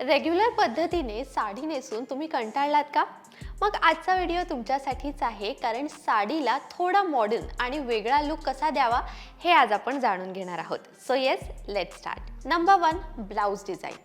Regular पद्धतीने साडी नेसून तुम्ही कंटाळलात का? मग आजचा व्हिडिओ तुमच्यासाठीच आहे कारण साडीला थोडा मॉडर्न आणि वेगळा लुक कसा द्यावा हे आज आपण जाणून घेणार आहोत. So yes let start number one blouse design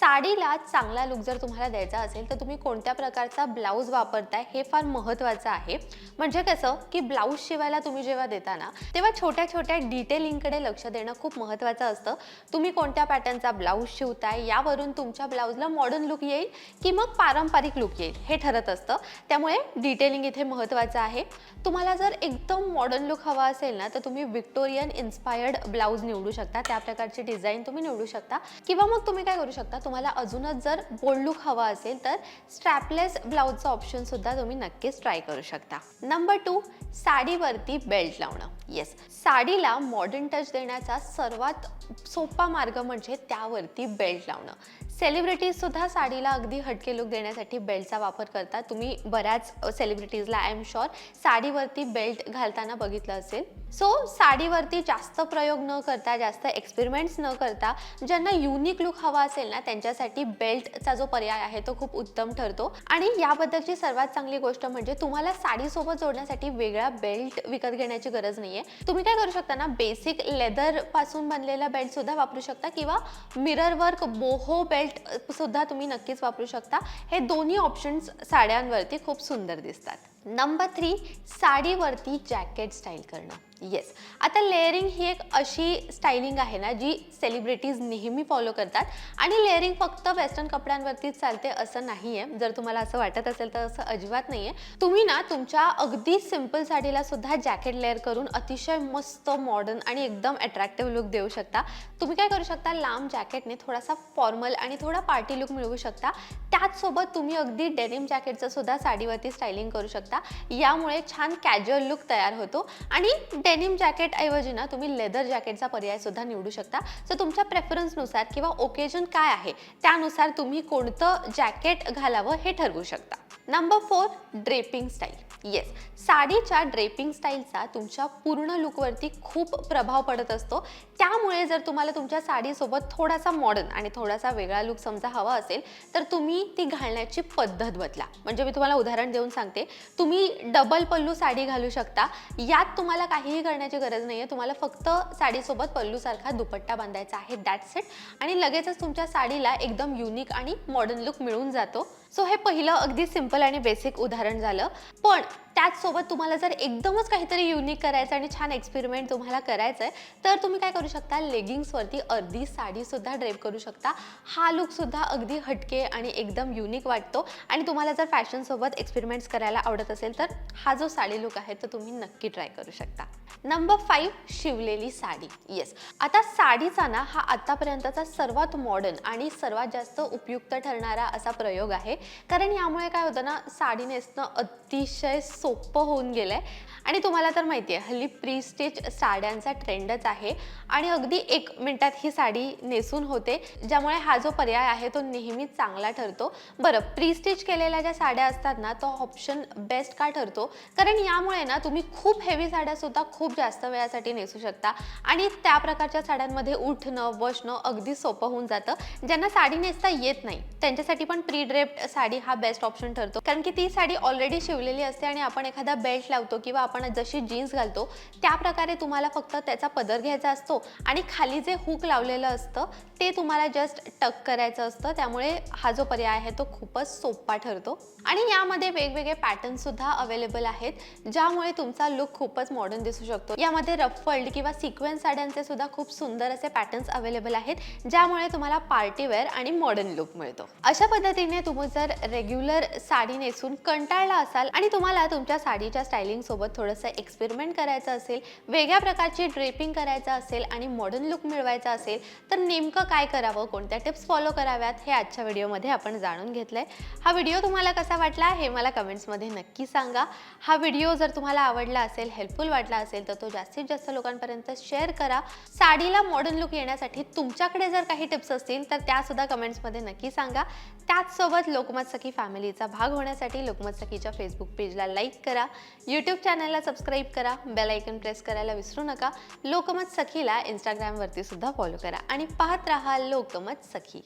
साडीला चांगला लुक जर तुम्हाला द्यायचा असेल तर तुम्ही कोणत्या प्रकारचा ब्लाऊज वापरताय हे फार महत्त्वाचं आहे. म्हणजे कसं की ब्लाऊज शिवायला तुम्ही जेव्हा देता ना तेव्हा छोट्या छोट्या डिटेलिंगकडे लक्ष देणं खूप महत्त्वाचं असतं. तुम्ही कोणत्या पॅटर्नचा ब्लाऊज शिवताय यावरून तुमच्या ब्लाऊजला मॉडर्न लुक येईल की मग पारंपरिक लुक येईल हे ठरत असतं. त्यामुळे डिटेलिंग इथे महत्त्वाचं आहे. तुम्हाला जर एकदम मॉडर्न लुक हवा असेल ना तर तुम्ही विक्टोरियन इन्स्पायर्ड ब्लाऊज निवडू शकता. त्या प्रकारची डिझाईन तुम्ही निवडू शकता. किंवा मग तुम्ही काय करू शकता तुम्हाला अजूनच जर बोल्ड लुक हवा असेल तर स्ट्रॅपलेस ब्लाऊजचं ऑप्शन सुद्धा तुम्ही नक्कीच ट्राय करू शकता. नंबर टू साडीवरती बेल्ट लावणं. येस साडीला मॉडर्न टच देण्याचा सर्वात सोपा मार्ग म्हणजे त्यावरती बेल्ट लावणं. सेलिब्रिटीजसुद्धा साडीला अगदी हटके लुक देण्यासाठी बेल्टचा वापर करतात. तुम्ही बऱ्याच सेलिब्रिटीजला आय एम शुअर साडीवरती बेल्ट घालताना बघितलं असेल. सो साडीवरती जास्त प्रयोग न करता जास्त एक्सपेरिमेंट्स न करता ज्यांना युनिक लुक हवा असेल ना त्यांच्यासाठी बेल्टचा जो पर्याय आहे तो खूप उत्तम ठरतो. आणि याबद्दलची सर्वात चांगली गोष्ट म्हणजे तुम्हाला साडीसोबत जोडण्यासाठी वेगळा बेल्ट विकत घेण्याची गरज नाही नाहीये. तुम्ही काय करू शकता ना बेसिक लेदरपासून बनलेला बेल्ट सुद्धा वापरू शकता किंवा मिरर वर्क बोहो बेल्ट सुद्धा तुम्ही नक्कीच वापरू शकता. हे दोन्ही ऑप्शन्स साड्यांवरती खूप सुंदर दिसतात. नंबर थ्री साडीवरती जॅकेट स्टाईल करणं. येस आता लेअरिंग ही एक अशी स्टायलिंग आहे ना जी सेलिब्रिटीज नेहमी फॉलो करतात. आणि लेअरिंग फक्त वेस्टर्न कपड्यांवरतीच चालते असं नाही आहे जर तुम्हाला असं वाटत असेल तर असं अजिबात नाही आहे तुम्ही ना तुमच्या अगदी सिंपल साडीला सुद्धा जॅकेट लेअर करून अतिशय मस्त मॉडर्न आणि एकदम अट्रॅक्टिव्ह लुक देऊ शकता. तुम्ही काय करू शकता लांब जॅकेटने थोडासा फॉर्मल आणि थोडा पार्टी लुक मिळवू शकता. त्याचसोबत तुम्ही अगदी डेनिम जॅकेटचं सुद्धा साडीवरती स्टायलिंग करू शकता. यामुळे छान कॅज्युअल लुक तयार होतो. आणि डेनिम जॅकेट ऐवजी ना तुम्ही लेदर जॅकेटचा पर्याय सुद्धा निवडू शकता. सो तुमच्या प्रेफरन्सनुसार किंवा ओकेजन काय आहे त्यानुसार तुम्ही कोणतं जॅकेट घालावं हे ठरवू शकता. Number four draping style yes साडीच्या draping स्टाईलचा तुमच्या पूर्ण लुकवरती खूप प्रभाव पडत असतो. त्यामुळे जर तुम्हाला तुमच्या साडीसोबत थोडासा मॉडर्न आणि थोडासा वेगळा लुक समजा हवा असेल तर तुम्ही ती घालण्याची पद्धत बदला. म्हणजे मी तुम्हाला उदाहरण देऊन सांगते. तुम्ही डबल पल्लू साडी घालू शकता. यात तुम्हाला काहीही करण्याची गरज नाही आहे तुम्हाला फक्त साडीसोबत पल्लूसारखा दुपट्टा बांधायचा आहे. दॅट्स इट आणि लगेचच तुमच्या साडीला एकदम युनिक आणि मॉडर्न लुक मिळून जातो. सो हे पहिलं अगदी सिंपल आणि बेसिक उदाहरण झालं. पण त्याचसोबत तुम्हाला जर एकदमच काहीतरी युनिक करायचं आणि छान एक्सपेरिमेंट तुम्हाला करायचं आहे तर तुम्ही काय करू शकता? लेगिंग्सवरती अर्धी साडीसुद्धा ड्रेप करू शकता. हा लुकसुद्धा अगदी हटके आणि एकदम युनिक वाटतो. आणि तुम्हाला जर फॅशनसोबत एक्सपेरिमेंट्स करायला आवडत असेल तर हा जो साडी लुक आहे तो तुम्ही नक्की ट्राय करू शकता. नंबर फाईव्ह शिवलेली साडी. येस आता साडीचा ना हा आतापर्यंतचा सर्वात मॉडर्न आणि सर्वात जास्त उपयुक्त ठरणारा असा प्रयोग आहे. कारण यामुळे काय होतं ना साडी नेसणं अतिशय सोपं होऊन गेलं आहे आणि तुम्हाला तर माहिती आहे हल्ली प्री स्टिच साड्यांचा ट्रेंडच आहे. आणि अगदी एक मिनटात ही साडी नेसून होते ज्यामुळे हा जो पर्याय आहे तो नेहमीच चांगला ठरतो. बरं प्री स्टिच केलेल्या ज्या साड्या असतात ना तो ऑप्शन बेस्ट का ठरतो? कारण यामुळे ना तुम्ही खूप हेवी साड्यासुद्धा खूप जास्त वेळासाठी नेसू शकता. आणि त्या प्रकारच्या साड्यांमध्ये उठणं बसणं अगदी सोपं होऊन जातं. ज्यांना साडी नेसता येत नाही त्यांच्यासाठी पण प्री ड्रेप्ड साडी हा बेस्ट ऑप्शन ठरतो. कारण की ती साडी ऑलरेडी शिव शिवलेली असते आणि आपण एखादा बेल्ट लावतो किंवा आपण जशी जीन्स घालतो त्या प्रकारे तुम्हाला फक्त त्याचा पदर घ्यायचा असतो आणि खाली जे हुक लावलेलं असतं ते तुम्हाला जस्ट टक करायचं असतं. त्यामुळे हा जो पर्याय आहे तो खूपच सोपा ठरतो. आणि यामध्ये वेगवेगळे पॅटर्न सुद्धा अवेलेबल आहेत ज्यामुळे तुमचा लुक खूपच मॉडर्न दिसू शकतो. यामध्ये रफल्ड किंवा सिक्वेन्स साड्यांचे सुद्धा खूप सुंदर असे पॅटर्न्स अवेलेबल आहेत ज्यामुळे तुम्हाला पार्टीवेअर आणि मॉडर्न लुक मिळतो. अशा पद्धतीने तुम्ही जर रेग्युलर साडी नेसून कंटाळला असाल आणि तुम्हाला तुमच्या साडीच्या स्टायलिंगसोबत थोडंसं एक्सपेरिमेंट करायचं असेल वेगळ्या प्रकारची ड्रेपिंग करायचं असेल आणि मॉडर्न लुक मिळवायचा असेल तर नेमकं काय करावं कोणत्या टिप्स फॉलो कराव्यात हे आजच्या व्हिडिओमध्ये आपण जाणून घेतलं आहे हा व्हिडिओ तुम्हाला कसा वाटला हे मला कमेंट्समध्ये नक्की सांगा. हा व्हिडिओ जर तुम्हाला आवडला असेल हेल्पफुल वाटला असेल तर तो जास्तीत जास्त लोकांपर्यंत शेअर करा. साडीला मॉडर्न लुक येण्यासाठी तुमच्याकडे जर काही टिप्स असतील तर त्यासुद्धा कमेंट्समध्ये नक्की सांगा. त्याचसोबत लोकमत सखी फॅमिलीचा भाग होण्यासाठी लोकमत सखीच्या फेसबुक पेजला लाईक करा. यूट्यूब चॅनलला सबस्क्राईब करा. बेल आयकन प्रेस करायला विसरू नका. लोकमत सखीला इंस्टाग्रामवरती सुद्धा फॉलो करा. आणि पाहत राहा लोकमत सखी.